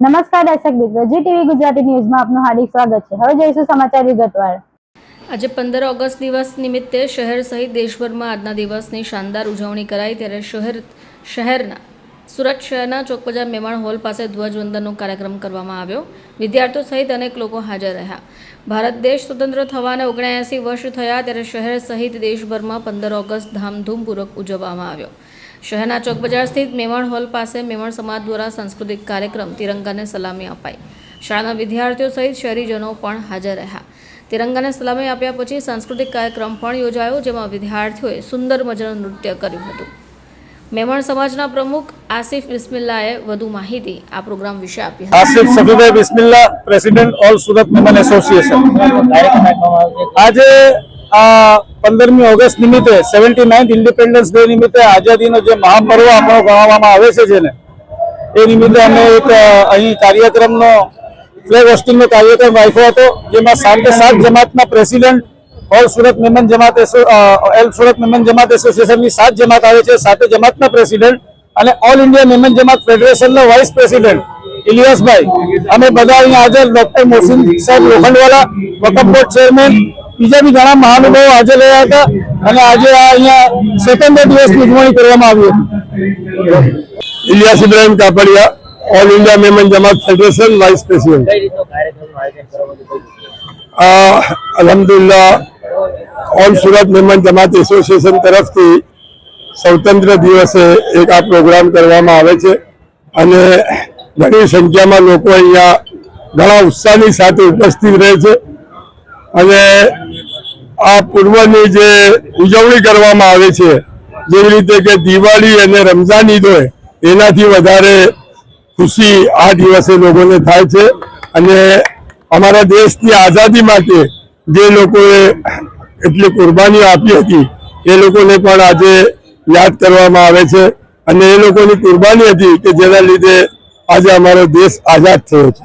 નમસ્કાર દર્શક મિત્રો, જી ટીવી ગુજરાતી ન્યૂઝમાં આપનું હાર્દિક સ્વાગત છે. હવે જોઈશું સમાચાર વિગતવાર. આજે પંદર ઓગસ્ટ દિવસ નિમિત્તે શહેર સહિત દેશભરમાં આજના દિવસની શાનદાર ઉજવણી કરાઈ ત્યારે શહેર શહેરના સુરત શહેરના ચોકબજાર મેવાણ હોલ પાસે ધ્વજવંદનનો કાર્યક્રમ કરવામાં આવ્યો. વિદ્યાર્થીઓ સહિત અનેક લોકો હાજર રહ્યા. ભારત દેશ સ્વતંત્ર થવાને ઓગણએંસી વર્ષ થયા ત્યારે શહેર સહિત દેશભરમાં પંદર ઓગસ્ટ ધામધૂમપૂર્વક ઉજવવામાં આવ્યો. શહેરના ચોકબજાર સ્થિત મેવણ હોલ પાસે મેવણ સમાજ દ્વારા સાંસ્કૃતિક કાર્યક્રમ તિરંગાને સલામી અપાઈ. શાળાના વિદ્યાર્થીઓ સહિત શહેરીજનો પણ હાજર રહ્યા. તિરંગાને સલામી આપ્યા પછી સાંસ્કૃતિક કાર્યક્રમ પણ યોજાયો, જેમાં વિદ્યાર્થીઓએ સુંદર મજાનું નૃત્ય કર્યું હતું. મેમણ સમાજના પ્રમુખ આસિફ બિસ્મિલ્લાએ વધુ માહિતી આ પ્રોગ્રામ વિશે આપી Asif Safibhai Bismilla, president all Surat Memon association. આજે આ પંદરમી ઓગસ્ટ નિમિત્તે સેવન્ટી નાઇન્થ ઇન્ડિપેન્ડન્સ ડે નિમિત્તે આઝાદીનો જે મહાપર્વ આપણો ગણવામાં આવે છે જેને, એ નિમિત્તે અમે એક અહીં કાર્યક્રમનો ફ્લેગ હોસ્ટિંગનો કાર્યક્રમ રાખ્યો હતો, જેમાં સાંજે સાત જમાતના president all Surat Memon Jamat all Surat Memon Jamat એસોસિએશનની સાત જમાત આવે છે સાથે જમાતના પ્રેસિડેન્ટ અને ઓલ ઇન્ડિયા મેમન જમાત ફેડરેશનના વાઇસ પ્રેસિડેન્ટ ઇલિયાસભાઈ. અમે બધા અહીંયા હાજર ડોક્ટર મોહસિન સાહેબ લોખંડવાલા, વકફ બોર્ડ ચેરમેન બીજા બી ઘણા મહાનુભાવો હાજર રહ્યા હતા અને આજે આ અહીંયા સ્વતંત્ર દિવસની ઉજવણી કરવામાં આવી હતી. Ilyas Ibrahim Kapadia all India Memon Jamat federation vice president અલહમદુલિલ્લાહ all Surat Memon Jamat association તરફથી સ્વતંત્ર દિવસે એક આ પ્રોગ્રામ કરવામાં આવે છે અને ઘણી સંખ્યામાં લોકો અહીંયા ઘણા ઉત્સાહની સાથે ઉપસ્થિત રહે છે. અને આ પૂર્વની જે ઉજવણી કરવામાં આવે છે, જેવી રીતે કે દિવાળી અને રમઝાન ઈદ હોય, એનાથી વધારે ખુશી આ દિવસે લોકોને થાય છે. અને અમારા દેશની આઝાદી માટે જે લોકોએ એટલી કુરબાનીઓ આપી હતી, એ લોકોને પણ આજે યાદ કરવામાં આવે છે. અને એ લોકોની કુરબાની હતી કે જેના લીધે આજે અમારો દેશ આઝાદ થયો છે.